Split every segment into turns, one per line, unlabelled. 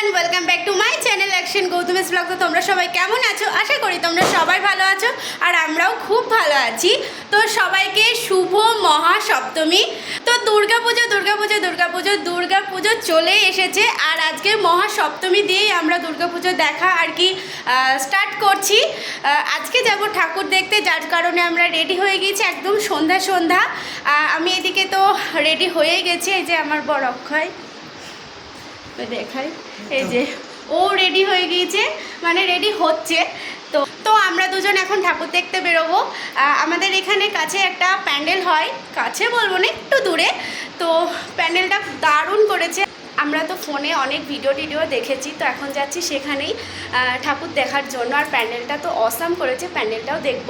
Everyone welcome back to my channel action Gautamesh blog তো তোমরা সবাই কেমন আছো? আশা করি তোমরা সবাই ভালো আছো, আর আমরাও খুব ভালো আছি। তো সবাইকে শুভ মহা সপ্তমী তো দুর্গা পুজো দুর্গা পুজো দুর্গা পুজো দুর্গা পুজো চলে এসেছে, আর আজকে মহা সপ্তমী দিয়েই আমরা দুর্গা পুজো দেখা আর কি স্টার্ট করছি। আজকে যাব ঠাকুর দেখতে, যার কারণে আমরা রেডি হয়ে গিয়েছি একদম সন্ধ্যা সন্ধ্যা। আমি এদিকে তো রেডি হয়ে গেছি, এই যে আমার বড় অক্ষয়। দেখাই। এই যে, ও রেডি হয়ে গিয়েছে মানে রেডি হচ্ছে। তো তো আমরা দুজন এখন ঠাকুর দেখতে বেরোবো। আমাদের এখানে কাছে একটা প্যান্ডেল হয়, কাছে বলব না, একটু দূরে। তো প্যান্ডেলটা দারুণ করেছে। আমরা তো ফোনে অনেক ভিডিও টিডিও দেখেছি, তো এখন যাচ্ছি সেখানেই ঠাকুর দেখার জন্য। আর প্যান্ডেলটা তো অসাম করেছে, প্যান্ডেলটাও দেখব।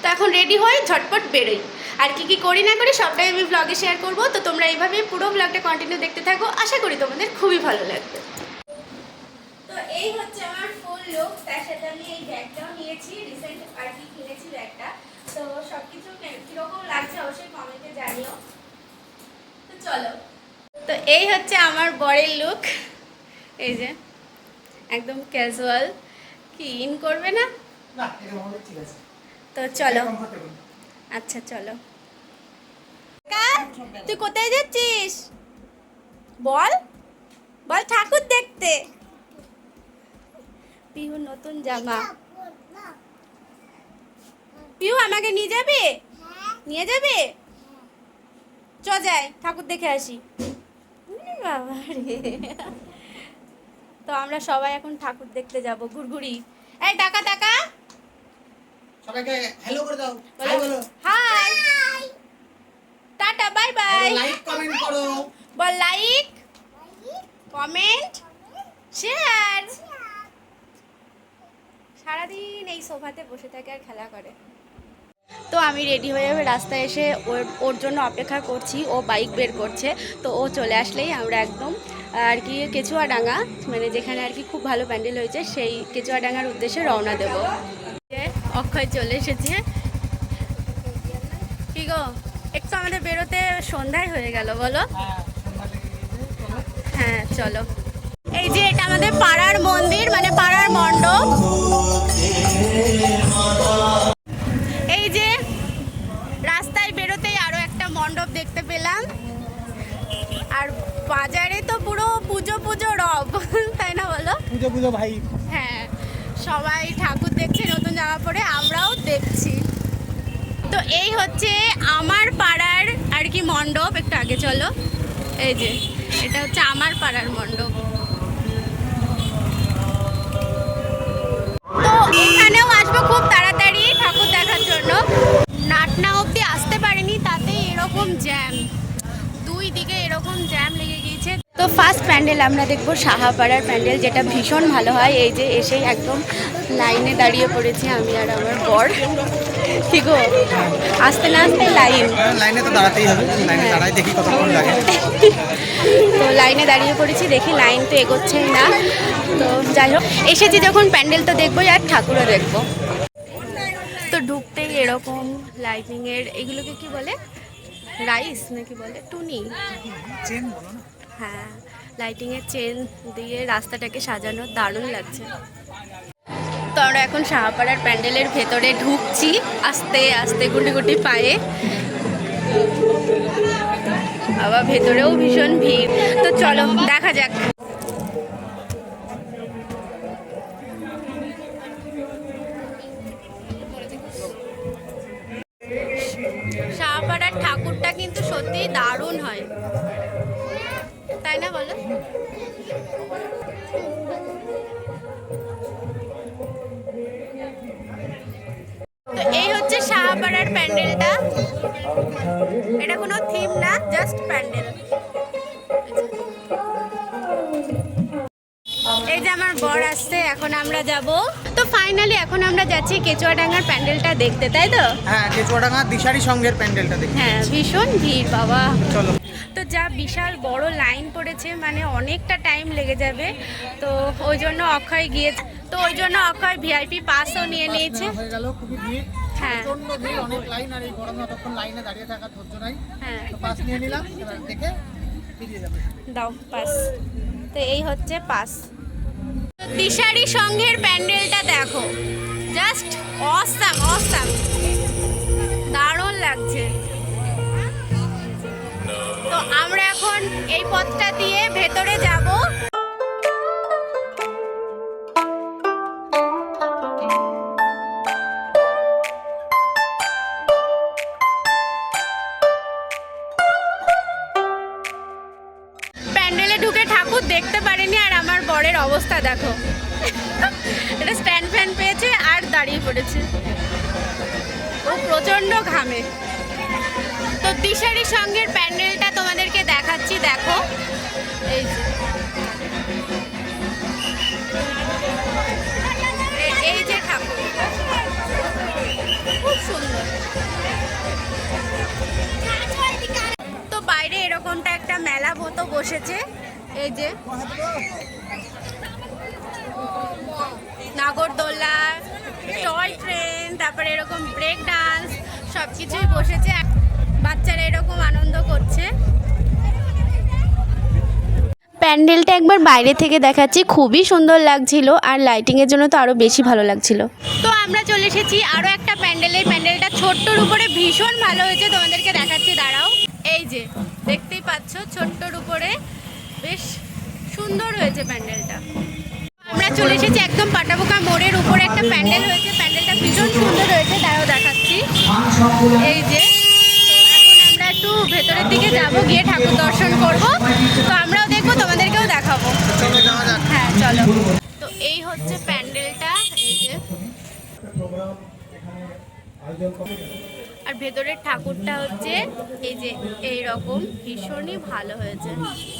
তো এখন রেডি হয়ে ঝটপট বেরোই। আর কি কি করি না করি সবটাই আমি ব্লগে শেয়ার করব। তো তোমরা এইভাবে পুরো ব্লগটা কন্টিনিউ দেখতে থাকো। আশা করি তোমাদের খুবই ভালো লাগবে। তো এই হচ্ছে আমার ফুল লুক তার সাথে আমি এই ব্যাগটাও নিয়েছি। রিসেন্ট আর কি কিনেছি ব্যাগটা। তো সব কিছু কীরকম লাগছে অবশ্যই কমেন্টে জানিও। তো চলো। তো এই হচ্ছে আমার বরের লুক এই যে একদম ক্যাজুয়াল কি ইন করবে না?
না ঠিক আছে।
তো চলো। আচ্ছা চলো। তুই কোথায় যাচ্ছিস? বল। বল ঠাকুর দেখতে। পিহু নতুন জামা। পিহু আমাকে নিয়ে যাবে? নিয়ে যাবে? চ যাই ঠাকুর দেখে আসি। বাবা রে। তো আমরা সবাই এখন ঠাকুর দেখতে যাব ঘুরঘুরি। এই টাকা টাকা।
সবাইকে হ্যালো করে দাও। হাই বলো।
Hi tata bye bye
like comment করো।
বল লাইক কমেন্ট শেয়ার সারাদিন এই সোফাতে বসে থাকে আর খেলা করে। তো আমি রেডি হয়ে রাস্তায় এসে ওর ওর জন্য অপেক্ষা করছি ও বাইক বের করছে। তো ও চলে আসলেই আমরা একদম আর কি কেচুয়াডাঙ্গা মানে যেখানে আর কি খুব ভালো প্যান্ডেল হয়েছে সেই কেচুয়াডাঙ্গার উদ্দেশ্যে রওনা দেব। অক্ষয় চলে এসেছে। কি গো? একটু আমাদের বেরোতে সন্ধ্যায় হয়ে গেল বলো। হ্যাঁ চলো। এই যে এটা আমাদের পাড়ার মন্দির মানে পাড়ার মণ্ডপ। এই যে রাস্তায় বেরোতেই আরও একটা মণ্ডপ দেখতে পেলাম। আর বাজারে তো পুরো পুজো পুজো রব তাই না বলো?
পুজো পুজো ভাই।
হ্যাঁ সবাই ঠাকুর দেখছে নতুন জামা পরে, আমরাও দেখছি। তো এই হচ্ছে আমার পাড়ার আর কি মণ্ডপ, একটু আগে চলো। এই যে, এটা হচ্ছে আমার পাড়ার মণ্ডপ। তো এখানেও আসব খুব তাড়াতাড়ি ঠাকুর দেখার জন্য। নাটনা অবধি আসতে পারিনি, তাতে এরকম জ্যাম দুই দিকে এরকম জ্যাম লেগে গিয়েছে। তো ফার্স্ট প্যান্ডেল আমরা দেখব সাহাপাড়ার প্যান্ডেল যেটা ভীষণ ভালো হয়। এই যে এসেই একদম লাইনে দাঁড়িয়ে পড়েছি আমি আর আমার বর। কি গো? আসতে না আসতে লাইন
লাইনে তো দাঁড়াতেই হবে। লাইনে দাঁড়াই দেখি কতক্ষণ লাগে।
তো লাইনে দাঁড়িয়ে পড়েছি দেখি লাইন তো এগোচ্ছেই না। তো যাই হোক এসেছি যখন প্যান্ডেল তো দেখবোই আর ঠাকুরও দেখব। তো ঢুকতেই এরকম লাইটিংয়ের এগুলোকে কি বলে? রাইস নাকি বলে? টুনি।
চেন বলো না।
হ্যাঁ। লাইটিংয়ের চেন দিয়ে রাস্তাটাকে সাজানো দারুণ লাগছে। তো আমরা এখন শাহপাড়ার প্যান্ডেলের ভেতরে ঢুকছি, আস্তে আস্তে গুটি গুটি পায়ে। আবার ভেতরেও ভীষণ ভিড়। তো চলো, দেখা যাক। শাহপাড়ার ঠাকুরটা কিন্তু সত্যিই দারুণ হয়। তাই না বলো? তো এই হচ্ছে শাহপাড়ার প্যান্ডেলটা। এটা কোনো থিম না জাস্ট প্যান্ডেল। এই যে আমার বর আসছে, এখন আমরা যাব ফাইনালি এখন আমরা যাচ্ছি কেচুয়াডাঙ্গার প্যান্ডেলটা দেখতে তাই তো?
হ্যাঁ কেচুয়াডাঙ্গা দিশারি সঙ্গের প্যান্ডেলটা দেখি
হ্যাঁ ভীষণ ভিড় বাবা।
চলো।
তো যা বিশাল বড় লাইন পড়েছে মানে অনেকটা টাইম লেগে যাবে। তো ওই জন্য অক্ষয় গিয়েছে তো ওই জন্য অক্ষয় ভিআইপি পাসও নিয়ে নিয়েছে।
হয়ে অনেক লাইন আর এই গরমে অতক্ষণ লাইনে দাঁড়িয়ে থাকার ধৈর্য নাই।
হ্যাঁ।
পাস নিয়ে নিলাম এবার দেখে
দাও পাস তো এই হচ্ছে পাস দিশারি সংঘের প্যান্ডেলটা দেখো। জাস্ট অসাম অসাম দারুণ লাগছে। তো আমরা এখন এই পথটা দিয়ে ভেতরে যাব। ঢুকে ঠাকুর দেখতে পারেনি আর আমার বরের অবস্থা দেখো। এটা স্ট্যান্ড ফ্যান পেয়েছে আর দাঁড়িয়ে পড়েছে। ও প্রচণ্ড ঘামে। তো দিশারি সঙ্গের প্যান্ডেলটা তোমাদেরকে দেখাচ্ছি, দেখো। এই যে। এই যে ঠাকুর। খুব সুন্দর। তো বাইরে এরকমটা একটা মেলা মতো বসেছে। এই যে নাগরদোলা টয় ট্রেন তারপরে এরকম ব্রেক ডান্স সব কিছুই বসেছে। বাচ্চারা এরকম আনন্দ করছে। প্যান্ডেলটা একবার বাইরে থেকে দেখাচ্ছি। খুবই সুন্দর লাগছিল আর লাইটিংয়ের জন্য তো আরও বেশি ভালো লাগছিল। তো আমরা চলে এসেছি আরও একটা প্যান্ডেল। এই প্যান্ডেলটা ছোট্টর উপরে ভীষণ ভালো হয়েছে। তোমাদেরকে দেখাচ্ছি দাঁড়াও। এই যে দেখতেই পাচ্ছ ছোট্টর উপরে বেশ সুন্দর হয়েছে প্যান্ডেলটা। আমরা চলে এসেছি একদম পাটাবোকা মোড়ের উপরে একটা প্যান্ডেল হয়েছে, প্যান্ডেলটা ভীষণ সুন্দর হয়েছে তারাও দেখাচ্ছি। এই যে, এখন আমরা একটু ভেতরের দিকে যাব, গিয়ে ঠাকুর দর্শন করব। তো আমরাও দেখব, তোমাদেরকেও দেখাবো। হ্যাঁ চলো। তো এই হচ্ছে প্যান্ডেলটা, এই যে। আর ভেতরের ঠাকুরটা হচ্ছে, এই যে এই রকম ভীষণই ভালো হয়েছে।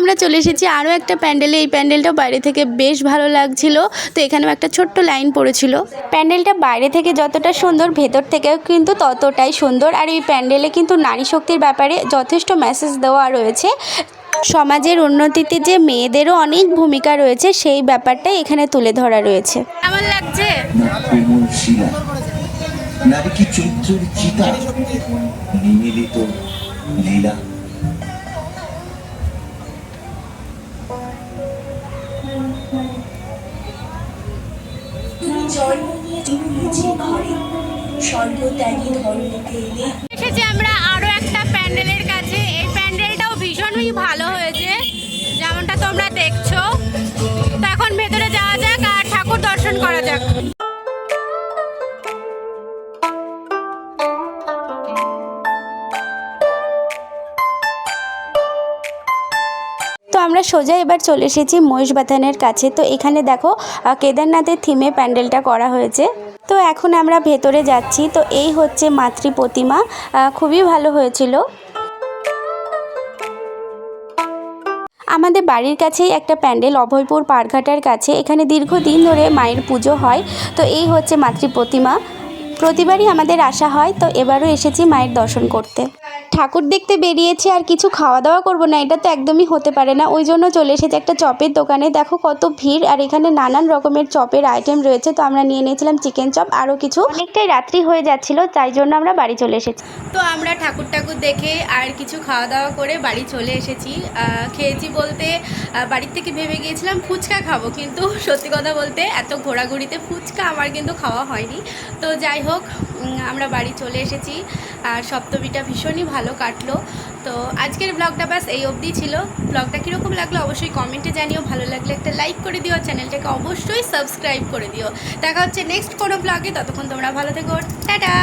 আমরা চলে এসেছি আরও একটা প্যান্ডেলে। এই প্যান্ডেলটা বাইরে থেকে বেশ ভালো লাগছিল। তো এখানেও একটা ছোট্ট লাইন পড়েছিল। প্যান্ডেলটা বাইরে থেকে যতটা সুন্দর ভেতর থেকেও কিন্তু ততটাই সুন্দর। আর এই প্যান্ডেলে কিন্তু নারী শক্তির ব্যাপারে যথেষ্ট মেসেজ দেওয়া রয়েছে। সমাজের উন্নতিতে যে মেয়েদেরও অনেক ভূমিকা রয়েছে সেই ব্যাপারটাই এখানে তুলে ধরা রয়েছে। কেমন লাগছে?
নারী কি চৈত্রের চিতা। নিমিলিত লীলা।
স্বর্গত্যাগী ধর্মকে
এসেছি আমরা আরও একটা প্যান্ডেলের কাছে। এই প্যান্ডেলটাও ভীষণই ভালো হয়েছে যেমনটা তোমরা দেখছ। তো এখন ভেতরে যাওয়া যাক আর ঠাকুর দর্শন করা যাক। তো আমরা সোজা এবার চলে এসেছি মহিষবাথানের কাছে। তো এখানে দেখো কেদারনাথের থিমে প্যান্ডেলটা করা হয়েছে। তো এখন আমরা ভেতরে যাচ্ছি। তো এই হচ্ছে মাতৃ প্রতিমা। খুবই ভালো হয়েছিল। আমাদের বাড়ির কাছেই একটা প্যান্ডেল, অভয়পুর পারঘাটার কাছে। এখানে দীর্ঘদিন ধরে মায়ের পুজো হয়। তো এই হচ্ছে মাতৃ প্রতিমা। প্রতিবারই আমাদের আসা হয়। তো এবারও এসেছি মায়ের দর্শন করতে। ঠাকুর দেখতে বেরিয়েছি আর কিছু খাওয়া দাওয়া করব না, এটা তো একদমই হতে পারে না। ওই জন্য চলে এসেছে একটা চপের দোকানে। দেখো কত ভিড়, আর এখানে নানান রকমের চপের আইটেম রয়েছে। তো আমরা নিয়ে নিয়েছিলাম চিকেন চপ আরও কিছু। অনেকটাই রাত্রি হয়ে যাচ্ছিল, তাই জন্য আমরা বাড়ি চলে এসেছি। তো আমরা ঠাকুর ঠাকুর দেখে আর কিছু খাওয়া দাওয়া করে বাড়ি চলে এসেছি। খেয়েছি বলতে বাড়ির থেকে ভেবে গিয়েছিলাম ফুচকা খাব, কিন্তু সত্যি কথা বলতে এত ঘোরাঘুরিতে ফুচকা আমার কিন্তু খাওয়া হয়নি। তো যাই হোক আমরা বাড়ি চলে এসেছি আর সপ্তমীটা ভীষণই ভালো কাটলো। তো আজকের ব্লগটা ব্যাস এই অবধি ছিল। ব্লগটা কীরকম লাগল অবশ্যই কমেন্টে জানিও। ভালো লাগলে একটা লাইক করে দিও চ্যানেলটাকে অবশ্যই সাবস্ক্রাইব করে দিও। দেখা হচ্ছে নেক্সট কোনো ব্লগে ততক্ষণ তোমরা ভালো থেকো। টাটা!